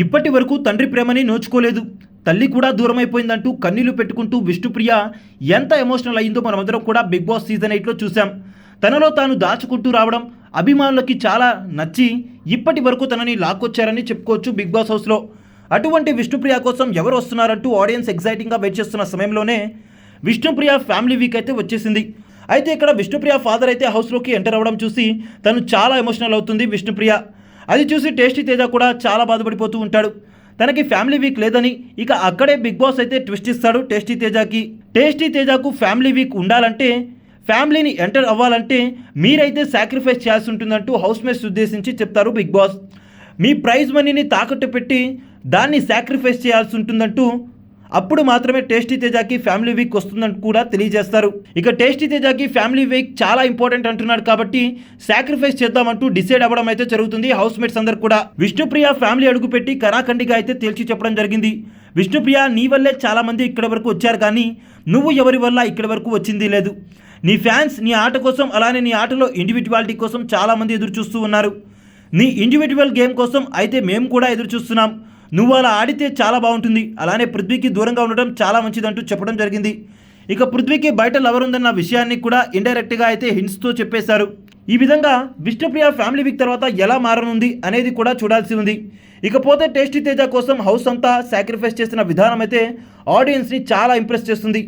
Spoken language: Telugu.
ఇప్పటి వరకు తండ్రి ప్రేమని నోచుకోలేదు. తల్లి కూడా దూరమైపోయిందంటూ కన్నీళ్ళు పెట్టుకుంటూ విష్ణుప్రియ ఎంత ఎమోషనల్ అయిందో మనమందరం కూడా బిగ్ బాస్ సీజన్ ఎయిట్లో చూసాం తనలో తాను దాచుకుంటూ రావడం అభిమానులకి చాలా నచ్చి ఇప్పటి వరకు తనని లాక్కొచ్చారని చెప్పుకోవచ్చు బిగ్ బాస్ హౌస్లో. అటువంటి విష్ణుప్రియ కోసం ఎవరు వస్తున్నారంటూ ఆడియన్స్ ఎగ్జైటింగ్గా వెయిట్ చేస్తున్న సమయంలోనే విష్ణుప్రియ ఫ్యామిలీ వీక్ అయితే వచ్చేసింది. అయితే ఇక్కడ విష్ణుప్రియ ఫాదర్ అయితే హౌస్లోకి ఎంటర్ అవ్వడం చూసి తను చాలా ఎమోషనల్ అవుతుంది విష్ణుప్రియ. అది చూసి టేస్టీ తేజ కూడా చాలా బాధపడిపోతూ ఉంటాడు. తనకి ఫ్యామిలీ వీక్ లేదని ఇక అక్కడే బిగ్ బాస్ అయితే ట్విస్ట్ ఇస్తాడు టేస్టీ తేజకి. టేస్టీ తేజకు ఫ్యామిలీ వీక్ ఉండాలంటే ఫ్యామిలీని ఎంటర్ అవ్వాలంటే మీరైతే సాక్రిఫైస్ చేయాల్సి ఉంటుందంటూ హౌస్ మేట్స్ ఉద్దేశించి చెప్తారు బిగ్ బాస్. మీ ప్రైజ్ మనీని తాకట్టు పెట్టి దాన్ని సాక్రిఫైస్ చేయాల్సి ఉంటుందంటూ అప్పుడు మాత్రమే టేస్టీ తేజాకి ఫ్యామిలీ వీక్ వస్తుందని కూడా తెలియజేస్తారు. ఇక టేస్టీ తేజాకి ఫ్యామిలీ వీక్ చాలా ఇంపార్టెంట్ అంటున్నాడు కాబట్టి సాక్రిఫైస్ చేద్దామంటూ డిసైడ్ అవ్వడం అయితే జరుగుతుంది హౌస్ మేట్స్ అందరు కూడా. విష్ణుప్రియ ఫ్యామిలీ అడుగుపెట్టి కరాఖండిగా అయితే తేల్చి చెప్పడం జరిగింది. విష్ణుప్రియ నీ వల్లే చాలా మంది ఇక్కడి వరకు వచ్చారు కానీ నువ్వు ఎవరి వల్ల ఇక్కడి వరకు వచ్చింది లేదు. నీ ఫ్యాన్స్ నీ ఆట కోసం అలానే నీ ఆటలో ఇండివిజువాలిటీ కోసం చాలా మంది ఎదురు చూస్తూ ఉన్నారు. నీ ఇండివిజువల్ గేమ్ కోసం అయితే మేము కూడా ఎదురు చూస్తున్నాం నువ్వు అలా ఆడితే చాలా బాగుంటుంది. అలానే పృథ్వీకి దూరంగా ఉండడం చాలా మంచిదంటూ చెప్పడం జరిగింది. ఇక పృథ్వీకి బయట లవర్ ఉందన్న విషయాన్ని కూడా ఇండైరెక్ట్గా అయితే హింట్స్తో చెప్పేశారు. ఈ విధంగా విష్ణుప్రియ ఫ్యామిలీ వీక్ తర్వాత ఎలా మారనుంది అనేది కూడా చూడాల్సి ఉంది. ఇకపోతే టేస్టీ తేజ కోసం హౌస్ అంతా సాక్రిఫైస్ చేసిన విధానం అయితే ఆడియన్స్ని చాలా ఇంప్రెస్ చేస్తుంది.